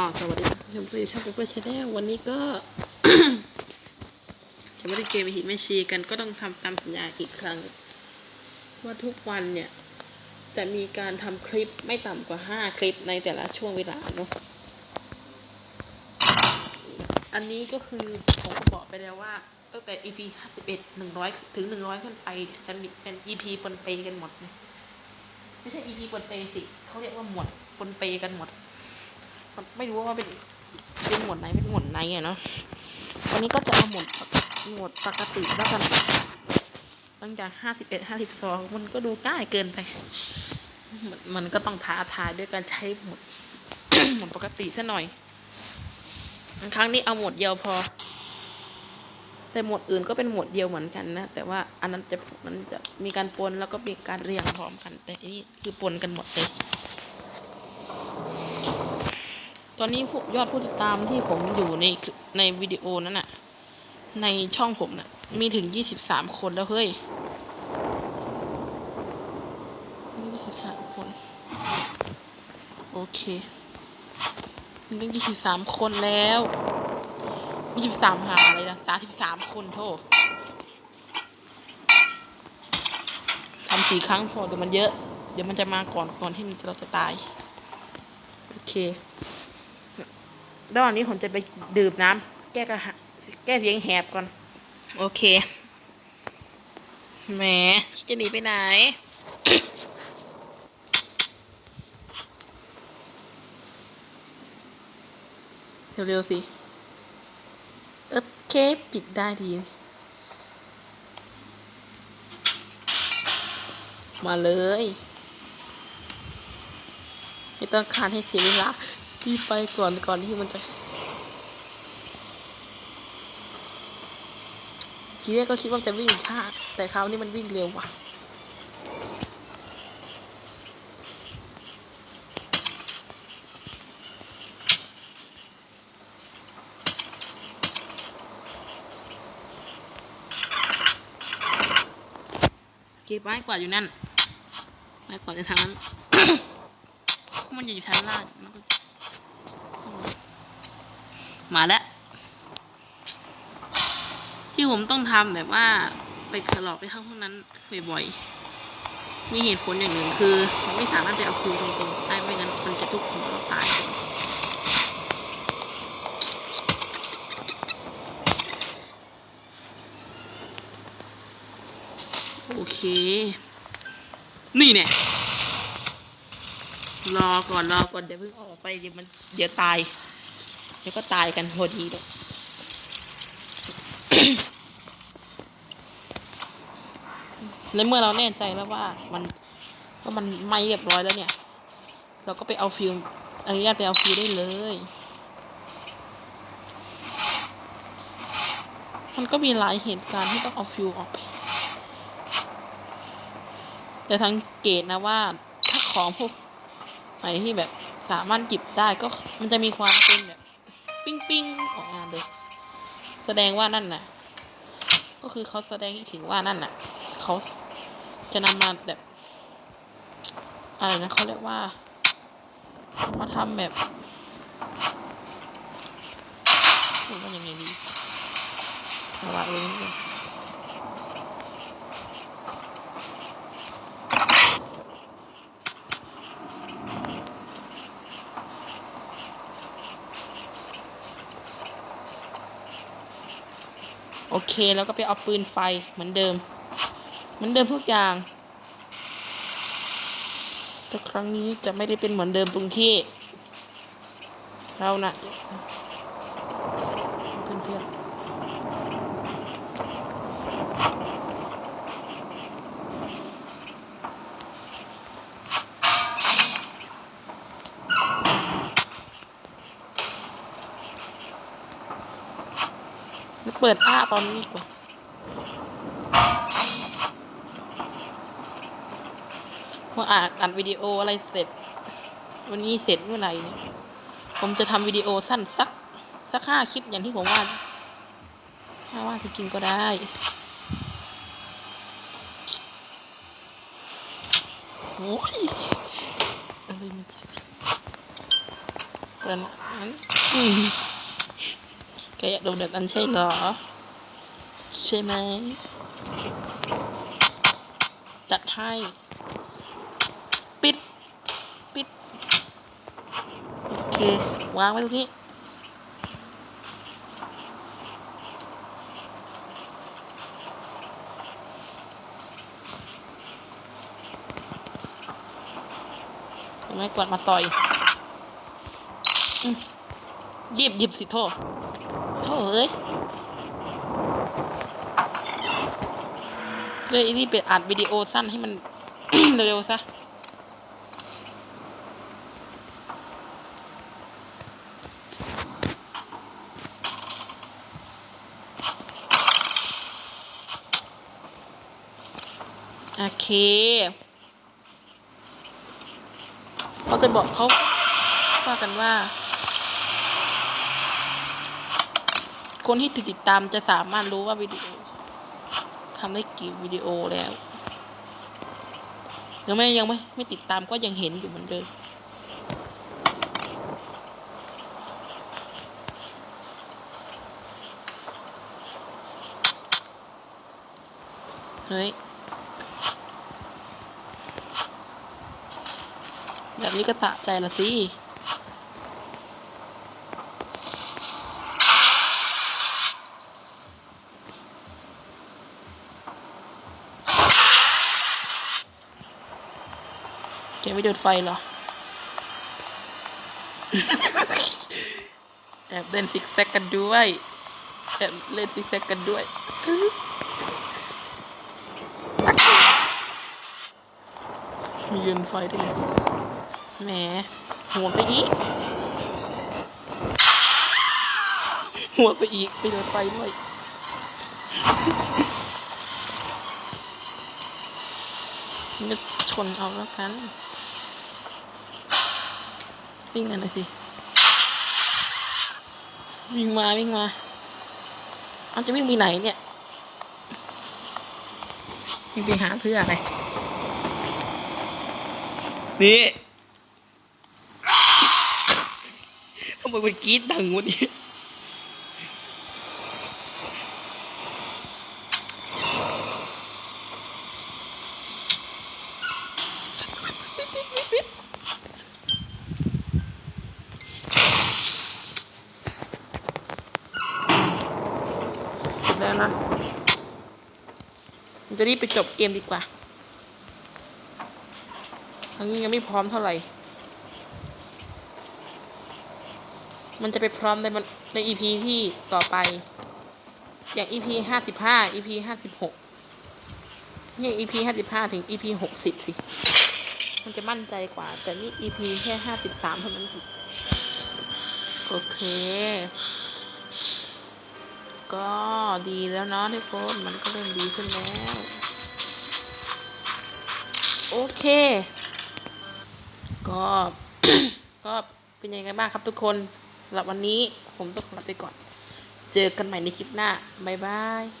สวัสดีท่านผู้ชมที่ชองเพื่อชาแนลวันนี้ก็ จะไม่ได้เกมหินแม่ชีกันก็ต้องทำตามสัญญาอีกครั้ง ว่าทุกวันเนี่ย จะมีการทำคลิปไม่ต่ำกว่าห้าคลิปในแต่ละช่วงเวลาเนาะอันนี้ก็คือผมก็บอกไปแล้วว่า ตั้งแต่ EP ห้าสิบเอ็ดหนึ่งร้อยถึงหนึ่งร้อยขึ้นไปเนี่ยจะมีเป็น EP ปนเปกันหมดนะไม่ใช่ EP ปนเปสิเขาเรียกว่าหมวดปนเปกันหมด ไม่รู้ว่าเป็นเป็นหมวดไหนเป็นหมวดไหนอะเนาะวันนี้ก็จะเอาหมวดหมวดปกติแล้วกันหลังจากห้าสิบเอ็ดห้าสิบสองมันก็ดูง่ายเกินไปมันมันก็ต้องท้าทายด้วยการใช้หมวดหมวดปกติซะหน่อย ครั้งนี้เอาหมวดเดียวพอ แต่หมวดอื่นก็เป็นหมวดเดียวเหมือนกันนะ แต่ว่าอันนั้นจะมันจะมีการปนแล้วก็มีการเรียงพร้อมกัน แต่นนี้คือปนกันหมดเลย ตอนนี้ยอดผู้ติดตามที่ผมอยู่ในในวิดีโอนั้นน่ะ ในช่องผมน่ะ มีถึงยี่สิบสามคนแล้วเฮ้ยยี่สิบสามคน โอเคมีตั้งยี่สิบสามคนแล้วยี่สิบสามหาอะไรนะสามสิบสามคนโทษทำสี่ครั้งพอเดี๋ยวมันเยอะ เดี๋ยวมันจะมาก่อนก่อนที่เราจะตาย โอเค ระหว่างนี้ผมจะไปดื่มน้ำแก้กระหะแก้เสียงแหบก่อน โอเค แหม จะหนีไปไหน เร็วๆสิโอเคปิดได้ดี มาเลย ไม่ต้องคานให้เสียเวลา พี่ไปก่อนก่อนที่มันจะทีแรกก็คิดว่าจะวิ่งช้าแต่คราวนี้มันวิ่งเร็วว่ะเก็บไม้กวาดอยู่นั่นไม้กวาดในทางนั้น มันจะอยู่ชั้นล่าง มาแล้ว ที่ผมต้องทำแบบว่า ไปตลอดไปเข้าห้องนั้นบ่อยๆ มีเหตุผลอย่างหนึ่งคือมันไม่สามารถไปเอาคิวตรงๆได้ไม่งั้นมันจะทุกหัวเราตายโอเค นี่เนี่ย รอก่อนรอก่อนเดี๋ยวเพิ่งออกไปเดี๋ยวมันเดี๋ยวตาย เดี๋ยวก็ตายกันพอดีเลยในเมื่อเราแน่ใจแล้วว่ามันว่ามันไหมเรียบร้อยแล้วเนี่ย เราก็ไปเอาฟิล์มอนุญาตไปเอาฟิล์มได้เลย มันก็มีหลายเหตุการณ์ที่ต้องเอาฟิวออกไป แต่ทางเกตนะว่าถ้าของพวกไหนที่แบบสามารถหยิบได้ก็มันจะมีความเป็นแบบ ปิ้งปิ้งๆของงานเลย แสดงว่านั่นน่ะ ก็คือเขาแสดงให้ถึงว่านั่นน่ะ เขาจะนำมาแบบอะไรนะเขาเรียกว่ามาทำแบบพูดว่ายังไงดีเอาละเลยนิดนึง โอเคแล้วก็ไปเอาปืนไฟเหมือนเดิม เหมือนเดิมทุกอย่าง แต่ครั้งนี้จะไม่ได้เป็นเหมือนเดิมตรงที่ เรานะ่ะเพื่อนๆ เปิดอ้าตอนนี้ดีกว่าพออ่านอัดวิดีโออะไรเสร็จ วันนี้เสร็จเมื่อไหร่เนี่ยผมจะทำวิดีโอสั้นสัก สักห้าคลิปอย่างที่ผมว่าถ้าว่าที่จริงก็ได้โอ้ยอะไรมันจะกระนั้นอืม แกอยากโดนแบบนั้นใช่เหรอ ใช่ไหม จัดให้ ปิด ปิด โอเค วางไว้ตรงนี้ไหมกวาดมาต่อยหยิบหยิบสิโทษ โทษเอ้ยเลยรีบไปอัดวิดีโอสั้นให้มันเร็วๆซะโอเค เขาจะบอกเขาว่ากันว่า คนที่ติดตามจะสามารถรู้ว่าวิดีโอทำได้กี่วิดีโอแล้วหรือไม่ยังไม่ไม่ติดตามก็ยังเห็นอยู่เหมือนเดิมเฮ้ยแบบนี้ก็สะใจละสิ แกไม่โดนไฟเหรอ แอบเล่นซิกแซกกันด้วย แอบเล่นซิกแซกกันด้วย มีเรืนไฟด้วยแหมหัวไปอีก หัวไปอีก ไปเรือนไฟด้วยนึกชนเอาแล้วกัน วิ่งกันหน่อยสิ วิ่งมาวิ่งมา เอาจะวิ่งไปไหนเนี่ย วิ่งไปหาเพื่ออะไร นี่ทำไมมันกรี๊ดดังวะเนี่ย แล้วนะจะรีบไปจบเกมดีกว่าอันนี้ยังไม่พร้อมเท่าไหร่ มันจะไปพร้อมในมันใน EP ที่ต่อไป อย่าง EP ห้าสิบห้า EP ห้าสิบหกนี่ย EP ห้าสิบห้าถึง EP หกสิบสิ มันจะมั่นใจกว่า แต่นี่ EP แค่ห้าสิบสามเท่านั้นโอเค ก็ดีแล้วเนาะทุกคนมันก็เริ่มดีขึ้นแล้ว โอเค ก็ ก็เป็นยังไงบ้างครับทุกคนสำหรับวันนี้ผมต้องขอลาไปก่อน เจอกันใหม่ในคลิปหน้า บ๊ายบาย